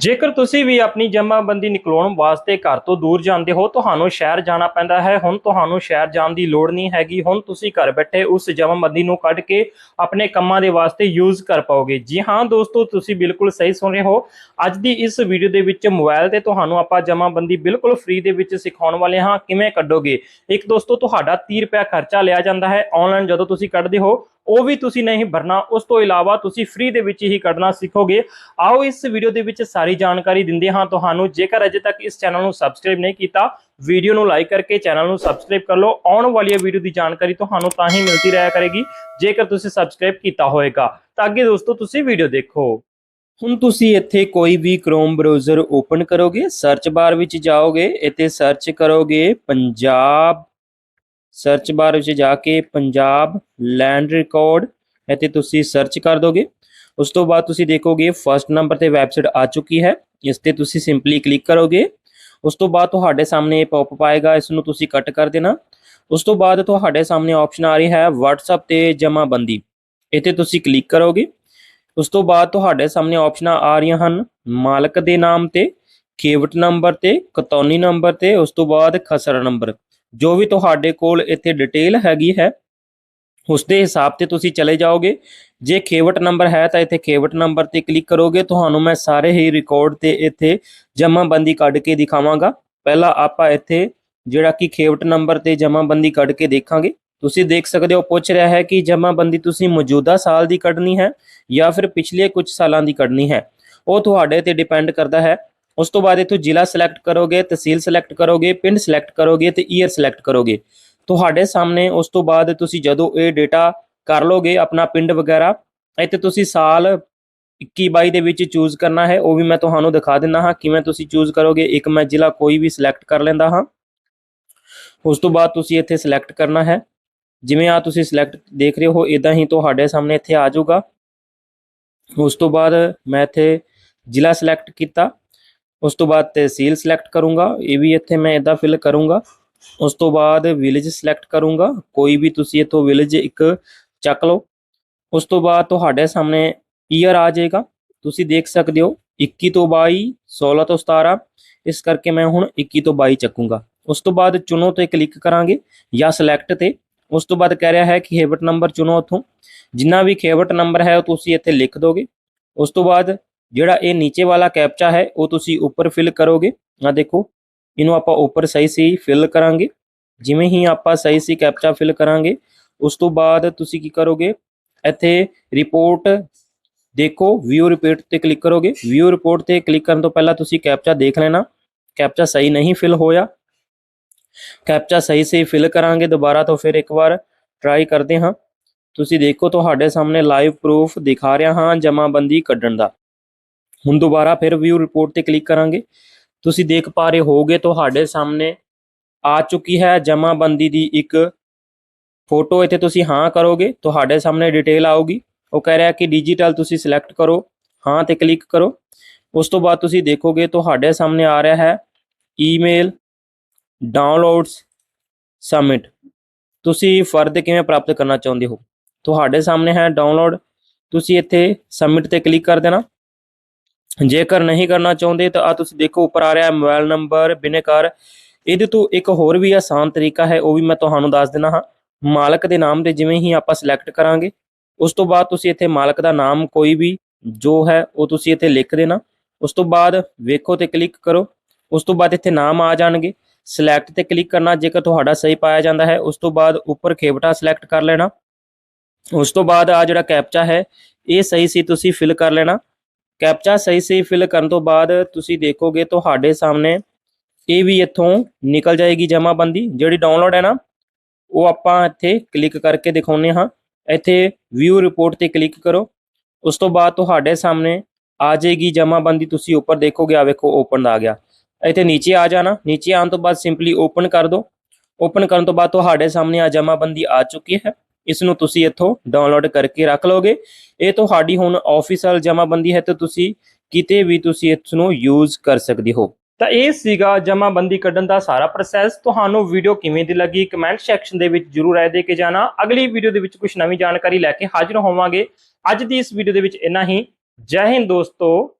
ਜੇਕਰ ਤੁਸੀਂ ਵੀ ਆਪਣੀ ਜਮ੍ਹਾਂਬੰਦੀ ਨਿਕਲਾਉਣ ਵਾਸਤੇ ਘਰ ਤੋਂ ਦੂਰ ਜਾਂਦੇ ਹੋ, ਤੁਹਾਨੂੰ ਸ਼ਹਿਰ ਜਾਣਾ ਪੈਂਦਾ ਹੈ। ਹੁਣ ਤੁਹਾਨੂੰ ਸ਼ਹਿਰ ਜਾਣ ਦੀ ਲੋੜ ਨਹੀਂ ਹੈਗੀ। ਹੁਣ ਤੁਸੀਂ ਘਰ ਬੈਠੇ ਉਸ ਜਮ੍ਹਾਂਬੰਦੀ ਨੂੰ ਕੱਢ ਕੇ ਆਪਣੇ ਕੰਮਾਂ ਦੇ ਵਾਸਤੇ ਯੂਜ਼ ਕਰ ਪਾਓਗੇ। ਜੀ ਹਾਂ ਦੋਸਤੋ, ਤੁਸੀਂ ਬਿਲਕੁਲ ਸਹੀ ਸੁਣ ਰਹੇ ਹੋ। ਅੱਜ ਦੀ ਇਸ ਵੀਡੀਓ ਦੇ ਵਿੱਚ ਮੋਬਾਈਲ ਤੇ ਤੁਹਾਨੂੰ ਆਪਾਂ ਜਮ੍ਹਾਂਬੰਦੀ ਬਿਲਕੁਲ ਫ੍ਰੀ ਦੇ ਵਿੱਚ ਸਿਖਾਉਣ ਵਾਲੇ ਹਾਂ। ਕਿਵੇਂ ਕੱਢੋਗੇ? ਇੱਕ ਦੋਸਤੋ, ਤੁਹਾਡਾ 30 ਰੁਪਏ ਖਰਚਾ ਲਿਆ ਜਾਂਦਾ ਹੈ। ਆਨਲਾਈਨ ਜਦੋਂ ਤੁਸੀਂ ਕੱਢਦੇ ਹੋ ਉਹ ਵੀ ਤੁਸੀਂ ਨਹੀਂ ਭਰਨਾ, ਉਸ ਤੋਂ ਇਲਾਵਾ ਤੁਸੀਂ ਫ੍ਰੀ ਦੇ ਵਿੱਚ ਹੀ ਕੱਢਣਾ ਸਿੱਖੋਗੇ। ਆਓ ਇਸ ਵੀਡੀਓ ਦੇ ਵਿੱਚ ਸਾਰੀ ਜਾਣਕਾਰੀ ਦਿੰਦੇ ਹਾਂ। ਤੁਹਾਨੂੰ ਜੇਕਰ ਅਜੇ ਤੱਕ ਇਸ ਚੈਨਲ ਨੂੰ ਸਬਸਕ੍ਰਾਈਬ ਨਹੀਂ ਕੀਤਾ ਵੀਡੀਓ ਨੂੰ ਲਾਈਕ ਕਰਕੇ ਚੈਨਲ ਨੂੰ ਸਬਸਕ੍ਰਾਈਬ ਕਰ ਲਓ। ਆਉਣ ਵਾਲੀ ਵੀਡੀਓ ਦੀ ਜਾਣਕਾਰੀ ਤੁਹਾਨੂੰ ਤਾਂ ਹੀ ਮਿਲਦੀ ਰਿਹਾ ਕਰੇਗੀ, ਜੇਕਰ ਤੁਸੀਂ ਸਬਸਕ੍ਰਾਈਬ ਕੀਤਾ ਹੋਵੇਗਾ ਤਾਂ ਅੱਗੇ ਦੋਸਤੋ, ਤੁਸੀਂ ਵੀਡੀਓ ਦੇਖੋ। ਹੁਣ ਤੁਸੀਂ ਇੱਥੇ ਕੋਈ ਵੀ ਕ੍ਰੋਮ ਬ੍ਰਾਊਜ਼ਰ ਓਪਨ ਕਰੋਗੇ ਸਰਚ ਬਾਰ ਵਿੱਚ ਜਾਓਗੇ, ਇੱਥੇ ਸਰਚ ਕਰੋਗੇ, ਪੰਜਾਬ ਸਰਚ ਬਾਰ ਵਿੱਚ ਜਾ ਕੇ ਪੰਜਾਬ ਲੈਂਡ ਰਿਕਾਰਡ ਇੱਥੇ ਤੁਸੀਂ ਸਰਚ ਕਰ ਦੋਗੇ। ਉਸ ਤੋਂ ਬਾਅਦ ਤੁਸੀਂ ਦੇਖੋਗੇ ਫਰਸਟ ਨੰਬਰ ਤੇ ਵੈਬਸਾਈਟ ਆ ਚੁੱਕੀ ਹੈ। ਇਸ ਤੇ ਤੁਸੀਂ ਸਿੰਪਲੀ ਕਲਿੱਕ ਕਰੋਗੇ। ਉਸ ਤੋਂ ਬਾਅਦ ਤੁਹਾਡੇ ਸਾਹਮਣੇ ਇਹ ਪੌਪਅਪ ਆਏਗਾ, ਇਸ ਨੂੰ ਤੁਸੀਂ ਕੱਟ ਕਰ ਦੇਣਾ। ਉਸ ਤੋਂ ਬਾਅਦ ਤੁਹਾਡੇ ਸਾਹਮਣੇ ਆਪਸ਼ਨ ਆ ਰਹੀ ਹੈ WhatsApp ਤੇ ਜਮ੍ਹਾਂਬੰਦੀ ਇੱਥੇ ਤੁਸੀਂ ਕਲਿੱਕ ਕਰੋਗੇ। ਉਸ ਤੋਂ ਬਾਅਦ ਤੁਹਾਡੇ ਸਾਹਮਣੇ ਆਪਸ਼ਨਾਂ ਆ ਰਹੀਆਂ ਹਨ ਮਾਲਕ ਦੇ ਨਾਮ ਤੇ, ਖੇਵਟ ਨੰਬਰ ਤੇ, ਕਤੌਨੀ ਨੰਬਰ ਤੇ, ਉਸ ਤੋਂ ਬਾਅਦ ਖਸਰਾ ਨੰਬਰ ਜੋ ਵੀ ਤੁਹਾਡੇ ਕੋਲ ਇੱਥੇ ਡਿਟੇਲ ਹੈਗੀ ਹੈ ਉਸ ਦੇ ਹਿਸਾਬ ਤੇ ਤੁਸੀਂ ਚਲੇ ਜਾਓਗੇ। ਜੇ ਖੇਵਟ ਨੰਬਰ ਹੈ ਤਾਂ ਇੱਥੇ ਖੇਵਟ ਨੰਬਰ ਤੇ ਕਲਿੱਕ ਕਰੋਗੇ। ਤੁਹਾਨੂੰ ਮੈਂ ਸਾਰੇ ਹੀ ਰਿਕਾਰਡ ਤੇ ਇੱਥੇ ਜਮ੍ਹਾਂਬੰਦੀ ਕੱਢ ਕੇ ਦਿਖਾਵਾਂਗਾ। ਪਹਿਲਾਂ ਆਪਾਂ ਇੱਥੇ ਜਿਹੜਾ ਕਿ ਖੇਵਟ ਨੰਬਰ ਤੇ ਜਮ੍ਹਾਂਬੰਦੀ ਕੱਢ ਕੇ ਦੇਖਾਂਗੇ। ਤੁਸੀਂ ਦੇਖ ਸਕਦੇ ਹੋ, ਪੁੱਛ ਰਿਹਾ ਹੈ ਕਿ ਜਮ੍ਹਾਂਬੰਦੀ ਤੁਸੀਂ ਮੌਜੂਦਾ ਸਾਲ ਦੀ ਕੱਢਣੀ ਹੈ ਜਾਂ ਫਿਰ ਪਿਛਲੇ ਕੁਝ ਸਾਲਾਂ ਦੀ ਕੱਢਣੀ ਹੈ। ਉਹ ਤੁਹਾਡੇ ਤੇ ਡਿਪੈਂਡ ਕਰਦਾ ਹੈ। ਉਸ ਤੋਂ ਬਾਅਦ ਇੱਥੋਂ ਜ਼ਿਲ੍ਹਾ ਸਿਲੈਕਟ ਕਰੋਗੇ, ਤਹਿਸੀਲ ਸਿਲੈਕਟ ਕਰੋਗੇ, ਪਿੰਡ ਸਿਲੈਕਟ ਕਰੋਗੇ ਤੇ ਈਅਰ ਸਿਲੈਕਟ ਕਰੋਗੇ। ਤੁਹਾਡੇ ਸਾਹਮਣੇ ਉਸ ਤੋਂ ਬਾਅਦ ਤੁਸੀਂ ਜਦੋਂ ਇਹ ਡੇਟਾ ਕਰ ਲੋਗੇ ਆਪਣਾ ਪਿੰਡ ਵਗੈਰਾ, ਇੱਥੇ ਤੁਸੀਂ ਸਾਲ 21 22 ਦੇ ਵਿੱਚ ਚੂਜ਼ ਕਰਨਾ ਹੈ, ਉਹ ਵੀ ਮੈਂ ਤੁਹਾਨੂੰ ਦਿਖਾ ਦਿੰਦਾ ਹਾਂ ਕਿਵੇਂ ਤੁਸੀਂ ਚੂਜ਼ ਕਰੋਗੇ। ਇੱਕ ਮੈਂ ਜ਼ਿਲ੍ਹਾ ਕੋਈ ਵੀ ਸਿਲੈਕਟ ਕਰ ਲੈਂਦਾ ਹਾਂ। ਉਸ ਤੋਂ ਬਾਅਦ ਤੁਸੀਂ ਇੱਥੇ ਸਿਲੈਕਟ ਕਰਨਾ ਹੈ। ਜਿਵੇਂ ਆ ਤੁਸੀਂ ਸਿਲੈਕਟ ਦੇਖ ਰਹੇ ਹੋ ਇਦਾਂ ਹੀ ਤੁਹਾਡੇ ਸਾਹਮਣੇ ਇੱਥੇ ਆ ਜਾਊਗਾ। ਉਸ ਤੋਂ ਬਾਅਦ ਮੈਂ ਇੱਥੇ ਜ਼ਿਲ੍ਹਾ ਸਿਲੈਕਟ ਕੀਤਾ। ਉਸ ਤੋਂ ਬਾਅਦ ਤਹਿਸੀਲ ਸਿਲੈਕਟ ਕਰੂੰਗਾ ਇਹ ਵੀ ਇੱਥੇ ਮੈਂ ਇਦਾਂ ਫਿਲ ਕਰੂੰਗਾ ਉਸ ਤੋਂ ਬਾਅਦ ਵਿਲੇਜ ਸਿਲੈਕਟ ਕਰੂੰਗਾ ਕੋਈ ਵੀ ਤੁਸੀਂ ਇੱਥੋਂ ਵਿਲੇਜ ਇੱਕ ਚੱਕ ਲਓ ਉਸ ਤੋਂ ਬਾਅਦ ਤੁਹਾਡੇ ਸਾਹਮਣੇ ਈਅਰ ਆ ਜਾਏਗਾ ਤੁਸੀਂ ਦੇਖ ਸਕਦੇ ਹੋ 21 ਤੋਂ 22 16 ਤੋਂ 17 ਇਸ ਕਰਕੇ ਮੈਂ ਹੁਣ 21 ਤੋਂ 22 ਚੱਕੂੰਗਾ ਉਸ ਤੋਂ ਬਾਅਦ ਚੁਣੋ ਤੇ ਕਲਿੱਕ ਕਰਾਂਗੇ ਜਾਂ ਸਿਲੈਕਟ ਤੇ ਉਸ ਤੋਂ ਬਾਅਦ ਕਹਿ ਰਿਹਾ ਹੈ ਕਿ ਖੇਵਟ ਨੰਬਰ ਚੁਣੋ ਉੱਥੋਂ ਜਿੰਨਾ ਵੀ ਖੇਵਟ ਨੰਬਰ ਹੈ ਉਹ ਤੁਸੀਂ ਇੱਥੇ ਲਿਖ ਦੋਗੇ ਉਸ ਤੋਂ ਬਾਅਦ ਜਿਹੜਾ ਇਹ ਨੀਚੇ ਵਾਲਾ ਕੈਪਚਾ ਹੈ, ਉਹ ਤੁਸੀਂ ਉੱਪਰ ਫਿਲ ਕਰੋਗੇ। ਆ ਦੇਖੋ, ਇਹਨੂੰ ਆਪਾਂ ਉੱਪਰ ਸਹੀ ਸਹੀ ਫਿਲ ਕਰਾਂਗੇ। ਜਿਵੇਂ ਹੀ ਆਪਾਂ ਸਹੀ ਸਹੀ ਕੈਪਚਾ ਫਿਲ ਕਰਾਂਗੇ, ਉਸ ਤੋਂ ਬਾਅਦ ਤੁਸੀਂ ਕੀ ਕਰੋਗੇ? ਇੱਥੇ ਰਿਪੋਰਟ ਦੇਖੋ ਵਿਊ ਰਿਪੋਰਟ ਤੇ ਕਲਿੱਕ ਕਰੋਗੇ। ਵਿਊ ਰਿਪੋਰਟ ਤੇ ਕਲਿੱਕ ਕਰਨ ਤੋਂ ਪਹਿਲਾਂ ਤੁਸੀਂ ਕੈਪਚਾ ਦੇਖ ਲੈਣਾ। ਕੈਪਚਾ ਸਹੀ ਨਹੀਂ ਫਿਲ ਹੋਇਆ। ਕੈਪਚਾ ਸਹੀ ਸਹੀ ਫਿਲ ਕਰਾਂਗੇ ਦੁਬਾਰਾ ਤੋਂ ਫਿਰ ਇੱਕ ਵਾਰ ਟਰਾਈ ਕਰਦੇ ਹਾਂ। ਤੁਸੀਂ ਦੇਖੋ, ਤੁਹਾਡੇ ਸਾਹਮਣੇ ਲਾਈਵ ਪ੍ਰੂਫ ਦਿਖਾ ਰਿਹਾ ਹਾਂ ਜਮਾਬੰਦੀ ਕੱਢਣ ਦਾ। ਹੁਣ ਦੁਬਾਰਾ ਫਿਰ ਵਿਊ ਰਿਪੋਰਟ ਤੇ ਕਲਿੱਕ ਕਰਾਂਗੇ। ਤੁਸੀਂ ਦੇਖ ਪਾ ਰਹੇ ਹੋਗੇ ਤੁਹਾਡੇ ਸਾਹਮਣੇ ਆ ਚੁੱਕੀ ਹੈ ਜਮਾਬੰਦੀ ਦੀ ਇੱਕ ਫੋਟੋ ਇੱਥੇ ਤੁਸੀਂ ਹਾਂ ਕਰੋਗੇ, ਤੁਹਾਡੇ ਸਾਹਮਣੇ ਡਿਟੇਲ ਆਊਗੀ। ਉਹ ਕਹਿ ਰਿਹਾ ਕਿ ਡਿਜੀਟਲ ਤੁਸੀਂ ਸਿਲੈਕਟ ਕਰੋ, ਹਾਂ ਤੇ ਕਲਿੱਕ ਕਰੋ। ਉਸ ਤੋਂ ਬਾਅਦ ਤੁਸੀਂ ਦੇਖੋਗੇ ਤੁਹਾਡੇ ਸਾਹਮਣੇ ਆ ਰਿਹਾ ਹੈ ਈਮੇਲ ਡਾਊਨਲੋਡਸ ਸਬਮਿਟ ਤੁਸੀਂ ਫਰਦ ਕਿਵੇਂ ਪ੍ਰਾਪਤ ਕਰਨਾ ਚਾਹੁੰਦੇ ਹੋ? ਤੁਹਾਡੇ ਸਾਹਮਣੇ ਹੈ ਡਾਊਨਲੋਡ ਤੁਸੀਂ ਇੱਥੇ ਸਬਮਿਟ ਤੇ ਕਲਿੱਕ ਕਰ ਦੇਣਾ। ਜੇਕਰ ਨਹੀਂ ਕਰਨਾ ਚਾਹੁੰਦੇ ਤਾਂ ਆ ਤੁਸੀਂ ਦੇਖੋ, ਉੱਪਰ ਆ ਰਿਹਾ ਹੈ ਮੋਬਾਈਲ ਨੰਬਰ, ਬਿਨੇਕਾਰ। ਇਹਦੇ ਤੋਂ ਇੱਕ ਹੋਰ ਵੀ ਆਸਾਨ ਤਰੀਕਾ ਹੈ, ਉਹ ਵੀ ਮੈਂ ਤੁਹਾਨੂੰ ਦੱਸ ਦੇਣਾ ਹਾਂ। ਮਾਲਕ ਦੇ ਨਾਮ ਦੇ ਜਿਵੇਂ ਹੀ ਆਪਾਂ ਸਿਲੈਕਟ ਕਰਾਂਗੇ, ਉਸ ਤੋਂ ਬਾਅਦ ਤੁਸੀਂ ਇੱਥੇ ਮਾਲਕ ਦਾ ਨਾਮ ਕੋਈ ਵੀ ਜੋ ਹੈ, ਉਹ ਤੁਸੀਂ ਇੱਥੇ ਲਿਖ ਦੇਣਾ। ਉਸ ਤੋਂ ਬਾਅਦ ਵੇਖੋ ਤੇ ਕਲਿੱਕ ਕਰੋ। ਉਸ ਤੋਂ ਬਾਅਦ ਇੱਥੇ ਨਾਮ ਆ ਜਾਣਗੇ। ਸਿਲੈਕਟ ਤੇ ਕਲਿੱਕ ਕਰਨਾ, ਜੇਕਰ ਤੁਹਾਡਾ ਸਹੀ ਪਾਇਆ ਜਾਂਦਾ ਹੈ, ਉਸ ਤੋਂ ਬਾਅਦ ਉੱਪਰ ਖੇਵਟਾ ਸਿਲੈਕਟ ਕਰ ਲੈਣਾ। ਉਸ ਤੋਂ ਬਾਅਦ ਆ ਜਿਹੜਾ ਕੈਪਚਾ ਹੈ, ਇਹ ਸਹੀ ਸੀ, ਤੁਸੀਂ ਫਿਲ ਕਰ ਲੈਣਾ। ਕੈਪਚਾ ਸਹੀ ਸਹੀ ਫਿਲ ਕਰਨ ਤੋਂ ਬਾਅਦ ਤੁਸੀਂ ਦੇਖੋਗੇ ਤੁਹਾਡੇ ਸਾਹਮਣੇ ਇਹ ਵੀ ਇੱਥੋਂ ਨਿਕਲ ਜਾਏਗੀ ਜਮਾਬੰਦੀ, ਜਿਹੜੀ ਡਾਊਨਲੋਡ ਹੈ ਨਾ, ਉਹ ਆਪਾਂ ਇੱਥੇ ਕਲਿੱਕ ਕਰਕੇ ਦਿਖਾਉਂਦੇ ਹਾਂ। ਇੱਥੇ ਵਿਊ ਰਿਪੋਰਟ ਤੇ ਕਲਿੱਕ ਕਰੋ। ਉਸ ਤੋਂ ਬਾਅਦ ਤੁਹਾਡੇ ਸਾਹਮਣੇ ਆ ਜਾਏਗੀ ਜਮਾਬੰਦੀ, ਤੁਸੀਂ ਉੱਪਰ ਦੇਖੋਗੇ ਆ ਵੇਖੋ ਓਪਨ ਆ ਗਿਆ। ਇੱਥੇ ਨੀਚੇ ਆ ਜਾਣਾ। ਨੀਚੇ ਆਉਣ ਤੋਂ ਬਾਅਦ ਸਿੰਪਲੀ ਓਪਨ ਕਰ ਦਿਓ ਓਪਨ ਕਰਨ ਤੋਂ ਬਾਅਦ ਤੁਹਾਡੇ ਸਾਹਮਣੇ ਆ ਜਮਾਬੰਦੀ ਆ ਚੁੱਕੀ ਹੈ। ਇਸ ਨੂੰ ਤੁਸੀਂ ਇੱਥੋਂ ਡਾਊਨਲੋਡ ਕਰਕੇ ਰੱਖ ਲਓਗੇ। ਇਹ ਤੁਹਾਡੀ ਹੁਣ ਆਫੀਸ਼ੀਅਲ ਜਮਾਬੰਦੀ ਹੈ ਤੇ ਤੁਸੀਂ ਕਿਤੇ ਵੀ ਤੁਸੀਂ ਇਸ ਨੂੰ ਯੂਜ਼ ਕਰ ਸਕਦੇ ਹੋ। ਤਾਂ ਇਹ ਸੀਗਾ ਜਮਾਬੰਦੀ ਕੱਢਣ ਦਾ ਸਾਰਾ ਪ੍ਰੋਸੈਸ ਤੁਹਾਨੂੰ ਵੀਡੀਓ ਕਿਵੇਂ ਦੀ ਲੱਗੀ ਕਮੈਂਟ ਸੈਕਸ਼ਨ ਦੇ ਵਿੱਚ ਜਰੂਰ ਰਾਏ ਦੇ ਕੇ ਜਾਣਾ। ਅਗਲੀ ਵੀਡੀਓ ਦੇ ਵਿੱਚ ਕੁਝ ਨਵੀਂ ਜਾਣਕਾਰੀ ਲੈ ਕੇ ਹਾਜ਼ਰ ਹੋਵਾਂਗੇ। ਅੱਜ ਦੀ ਇਸ ਵੀਡੀਓ ਦੇ ਵਿੱਚ ਇੰਨਾ ਹੀ। ਜੈ ਹਿੰਦ ਦੋਸਤੋ।